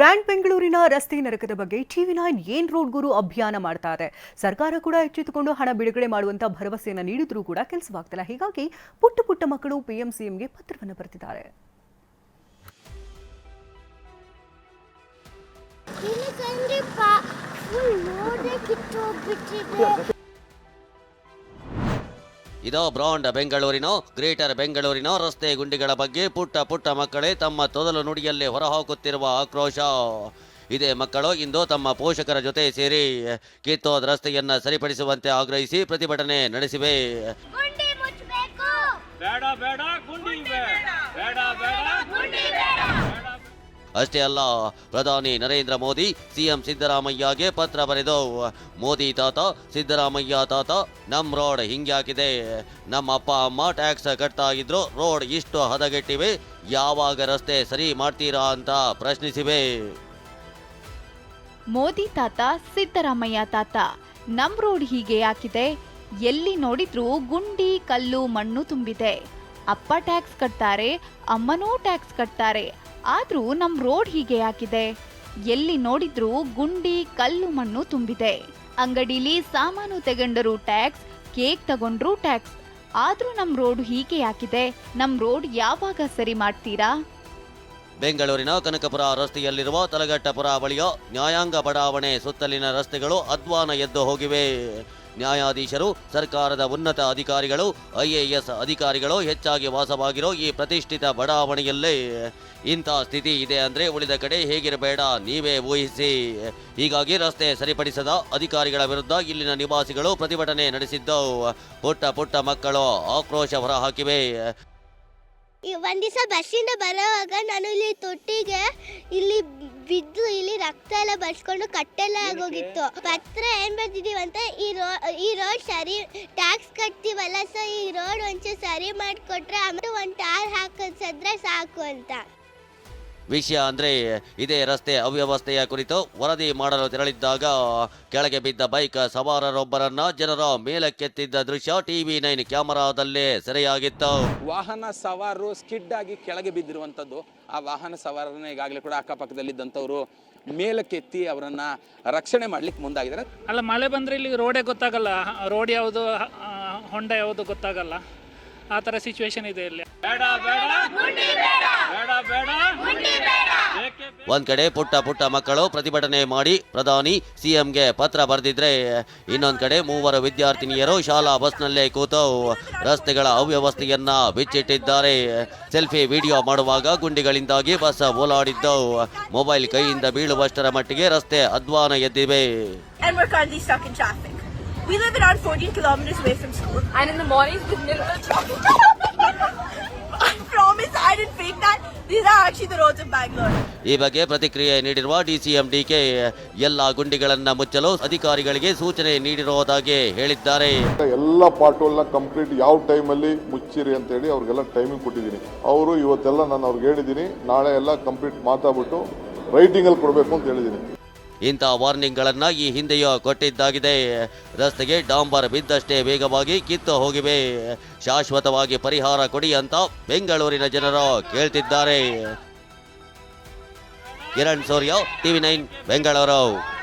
Brand ಬೆಂಗಳೂರಿನ ರಸ್ತೆ ನರಕದ ಬಗ್ಗೆ ಟಿವಿ ನೈನ್ ಏನ್ ರೋಡ್ ಗುರು ಅಭಿಯಾನ ಮಾಡ್ತಾ ಇದೆ? ಸರ್ಕಾರ ಕೂಡ ಎಚ್ಚೆತ್ತುಕೊಂಡು ಹಣ ಬಿಡುಗಡೆ ಮಾಡುವಂತ ಭರವಸೆಯನ್ನು ನೀಡಿದ್ರೂ ಕೂಡ ಕೆಲಸವಾಗ್ತಿಲ್ಲ. ಹೀಗಾಗಿ ಪುಟ್ಟ ಪುಟ್ಟ ಮಕ್ಕಳು ಪಿಎಂ ಸಿಎಂಗೆ ಪತ್ರವನ್ನು ಬರೆದಿದ್ದಾರೆ. ಇದು ಬ್ರಾಂಡ್ ಬೆಂಗಳೂರಿನ ಗ್ರೇಟರ್ ಬೆಂಗಳೂರಿನ ರಸ್ತೆ ಗುಂಡಿಗಳ ಬಗ್ಗೆ ಪುಟ್ಟ ಪುಟ್ಟ ಮಕ್ಕಳೇ ತಮ್ಮ ತೊದಲು ನುಡಿಯಲ್ಲಿ ಹೊರಹಾಕುತ್ತಿರುವ ಆಕ್ರೋಶ. ಇದೇ ಮಕ್ಕಳು ಇಂದು ತಮ್ಮ ಪೋಷಕರ ಜೊತೆ ಸೇರಿ ಕಿತ್ತೋದ ರಸ್ತೆಯನ್ನ ಸರಿಪಡಿಸುವಂತೆ ಆಗ್ರಹಿಸಿ ಪ್ರತಿಭಟನೆ ನಡೆಸಿವೆ. ಗುಂಡಿ ಮುಚ್ಚಬೇಕು. ಬೇಡ ಬೇಡ ಗುಂಡಿ ಬೇಡ ಬೇಡ ಅಷ್ಟೇ ಅಲ್ಲ, ಪ್ರಧಾನಿ ನರೇಂದ್ರ ಮೋದಿ ಸಿಎಂ ಸಿದ್ದರಾಮಯ್ಯಗೆ ಪತ್ರ ಬರೆದು, ಮೋದಿ ತಾತ, ಸಿದ್ದರಾಮಯ್ಯ ತಾತ ನಮ್ಮ ರೋಡ್ ಹಿಂಗ್ಯಾಕಿದೆ ನಮ್ಮ ಅಪ್ಪ ಅಮ್ಮ ಟ್ಯಾಕ್ಸ್ ಕಟ್ತಾ ಇದ್ರು, ರೋಡ್ ಇಷ್ಟು ಹದಗೆಟ್ಟಿವೆ. ಯಾವಾಗ ರಸ್ತೆ ಸರಿ ಮಾಡ್ತೀರಾ ಅಂತ ಪ್ರಶ್ನಿಸಿವೆ. ಮೋದಿ ತಾತ, ಸಿದ್ದರಾಮಯ್ಯ ತಾತ, ನಮ್ ರೋಡ್ ಹೀಗೆ ಯಾಕಿದೆ ಎಲ್ಲಿ ನೋಡಿದ್ರು ಗುಂಡಿ, ಕಲ್ಲು, ಮಣ್ಣು ತುಂಬಿದೆ. ಅಪ್ಪ ಟ್ಯಾಕ್ಸ್ ಕಟ್ತಾರೆ, ಅಮ್ಮನೂ ಟ್ಯಾಕ್ಸ್ ಕಟ್ತಾರೆ. ಆದ್ರೂ ನಮ್ ರೋಡ್ ಹೀಗೆ ಆಗಿದೆ. ಎಲ್ಲಿ ನೋಡಿದ್ರೂ ಗುಂಡಿ, ಕಲ್ಲು ಮಣ್ಣು ತುಂಬಿದೆ. ಅಂಗಡಿಲಿ ಸಾಮಾನು ತಗೊಂಡರೂ ಟ್ಯಾಕ್ಸ್, ಕೇಕ್ ತಗೊಂಡ್ರೂ ಟ್ಯಾಕ್ಸ್. ಆದ್ರೂ ನಮ್ ರೋಡ್ ಹೀಗೆ ಆಗಿದೆ. ನಮ್ ರೋಡ್ ಯಾವಾಗ ಸರಿ ಮಾಡ್ತೀರಾ? ಬೆಂಗಳೂರಿನ ಕನಕಪುರ ರಸ್ತೆಯಲ್ಲಿರುವ ತಲಗಟ್ಟಪುರ ಬಳಿಯ ನ್ಯಾಯಾಂಗ ಬಡಾವಣೆ ಸುತ್ತಲಿನ ರಸ್ತೆಗಳು ಅಧ್ವಾನ ಎದ್ದು ಹೋಗಿವೆ. ನ್ಯಾಯಾಧೀಶರು, ಸರ್ಕಾರದ ಉನ್ನತ ಅಧಿಕಾರಿಗಳು, ಐಎಎಸ್ ಅಧಿಕಾರಿಗಳು ಹೆಚ್ಚಾಗಿ ವಾಸವಾಗಿರೋ ಈ ಪ್ರತಿಷ್ಠಿತ ಬಡಾವಣೆಯಲ್ಲೇ ಇಂಥ ಸ್ಥಿತಿ ಇದೆ ಅಂದ್ರೆ ಉಳಿದ ಕಡೆ ಹೇಗಿರಬೇಡ, ನೀವೇ ಊಹಿಸಿ. ಹೀಗಾಗಿ ರಸ್ತೆ ಸರಿಪಡಿಸದ ಅಧಿಕಾರಿಗಳ ವಿರುದ್ಧ ಇಲ್ಲಿನ ನಿವಾಸಿಗಳು ಪ್ರತಿಭಟನೆ ನಡೆಸಿದ್ದು ಪುಟ್ಟ ಪುಟ್ಟ ಮಕ್ಕಳು ಆಕ್ರೋಶ ಹೊರಹಾಕಿವೆ. ಒಂದ್ ದಿವಸ ಬಸ್ಸಿಂದ ಬರೋವಾಗ ನಾನು ಇಲ್ಲಿ ತೊಟ್ಟಿಗೆ ಇಲ್ಲಿ ಬಿದ್ದು ಇಲ್ಲಿ ರಕ್ತ ಎಲ್ಲ ಬರ್ಸ್ಕೊಂಡು ಕಟ್ಟೆಲ್ಲ ಆಗೋಗಿತ್ತು. ಪತ್ರ ಏನ್ ಬರ್ದಿದೀವಿ ಅಂತ ಈ ರೋ ಈ ರೋಡ್ ಸರಿ ಟ್ಯಾಕ್ಸ್ ಕಟ್ತೀವಲ್ಲ ಸೊ ಈ ರೋಡ್ ಒಂಚೂರು ಸರಿ ಮಾಡಿಕೊಟ್ರೆ ಆಮೇಲೆ ಒಂದು ಟಾರ್ ಹಾಕಿಸಿದ್ರೆ ಸಾಕು ಅಂತ. ವಿಷಯ ಅಂದರೆ ಇದೇ ರಸ್ತೆ ಅವ್ಯವಸ್ಥೆಯ ಕುರಿತು ವರದಿ ಮಾಡಲು ತೆರಳಿದ್ದಾಗ ಕೆಳಗೆ ಬಿದ್ದ ಬೈಕ್ ಸವಾರರೊಬ್ಬರನ್ನ ಜನರ ಮೇಲಕ್ಕೆತ್ತಿದ್ದ ದೃಶ್ಯ ಟಿವಿ ನೈನ್ ಕ್ಯಾಮರಾದಲ್ಲೇ ಸೆರೆಯಾಗಿತ್ತು. ವಾಹನ ಸವಾರರು ಸ್ಕಿಡ್ ಆಗಿ ಕೆಳಗೆ ಬಿದ್ದಿರುವಂಥದ್ದು ಆ ವಾಹನ ಸವಾರನ ಈಗಾಗಲೇ ಕೂಡ ಅಕ್ಕಪಕ್ಕದಲ್ಲಿದ್ದಂಥವ್ರು ಮೇಲಕ್ಕೆತ್ತಿ ಅವರನ್ನ ರಕ್ಷಣೆ ಮಾಡ್ಲಿಕ್ಕೆ ಮುಂದಾಗಿದ್ದಾರೆ. ಅಲ್ಲ ಮಳೆ ಬಂದ್ರೆ ಇಲ್ಲಿ ರೋಡೇ ಗೊತ್ತಾಗಲ್ಲ. ರೋಡ್ ಯಾವುದು ಹೊಂಡ ಯಾವುದು ಗೊತ್ತಾಗಲ್ಲ. ಆ ಥರ ಸಿಚುವೇಶನ್ ಇದೆ ಇಲ್ಲಿ. ಬೇಡ ಬೇಡ. ಬೇಡ. ಬೇಡ ಬೇಕೇ ಒಂದ್ ಕಡೆ ಪುಟ್ಟ ಪುಟ್ಟ ಮಕ್ಕಳು ಪ್ರತಿಭಟನೆ ಮಾಡಿ ಪ್ರಧಾನಿ ಸಿಎಂಗೆ ಪತ್ರ ಬರೆದಿದ್ರೆ ಇನ್ನೊಂದ್ ಕಡೆ ಮೂವರು ವಿದ್ಯಾರ್ಥಿನಿಯರು ಶಾಲಾ ಬಸ್ನಲ್ಲೇ ಕೂತು ರಸ್ತೆಗಳ ಅವ್ಯವಸ್ಥೆಯನ್ನ ಬಿಚ್ಚಿಟ್ಟಿದ್ದಾರೆ. ಸೆಲ್ಫಿ ವಿಡಿಯೋ ಮಾಡುವಾಗ ಗುಂಡಿಗಳಿಂದಾಗಿ ಬಸ್ ಓಲಾಡಿದ್ದು ಮೊಬೈಲ್ ಕೈಯಿಂದ ಬೀಳುವಷ್ಟರ ಮಟ್ಟಿಗೆ ರಸ್ತೆ ಅಧ್ವಾನ ಎದ್ದಿವೆ. We live around 14 kilometers away from school. And in the mornings, with minimal traffic. I promise I didn't fake that. These are actually the roads of Bangalore. ಈ ಬಗ್ಗೆ ಪ್ರತಿಕ್ರಿಯೆ ನೀಡಿರುವ DCM DK ಎಲ್ಲ ಗುಂಡಿಗಳನ್ನು ಮುಚ್ಚಲು ಅಧಿಕಾರಿಗಳಿಗೆ ಸೂಚನೆ ನೀಡಿರುವುದಾಗಿ ಹೇಳಿದ್ದಾರೆ ಎಲ್ಲ ಪಾರ್ಟೋಲ್ನ ಕಂಪ್ಲೀಟ್ ಯಾವ ಟೈಮಲ್ಲಿ ಮುಚ್ಚಿರಿ ಅಂತ ಹೇಳಿ ಅವ್ರಿಗೆಲ್ಲ ಟೈಮಿಂಗ್ ಕೊಟ್ಟಿದ್ದೀನಿ ಅವರು ಇವತ್ತೆಲ್ಲ ನಾನು ಅವ್ರಿಗೆ ಹೇಳಿದ್ದೀನಿ ನಾಳೆ ಎಲ್ಲ ಕಂಪ್ಲೀಟ್ ಮಾತಾಡ್ಬಿಟ್ಟು ರೈಟಿಂಗಲ್ಲಿ ಕೊಡಬೇಕು ಅಂತ ಹೇಳಿದ್ದೀನಿ ಇಂಥ ವಾರ್ನಿಂಗ್ಗಳನ್ನು ಈ ಹಿಂದೆಯೂ ಕೊಟ್ಟಿದ್ದಾಗಿದೆ. ರಸ್ತೆಗೆ ಡಾಂಬರ್ ಬಿದ್ದಷ್ಟೇ ವೇಗವಾಗಿ ಕಿತ್ತು ಹೋಗಿವೆ. ಶಾಶ್ವತವಾಗಿ ಪರಿಹಾರ ಕೊಡಿ ಅಂತ ಬೆಂಗಳೂರಿನ ಜನರು ಕೇಳ್ತಿದ್ದಾರೆ. Kiran Surya, TV nine, Bengaluru.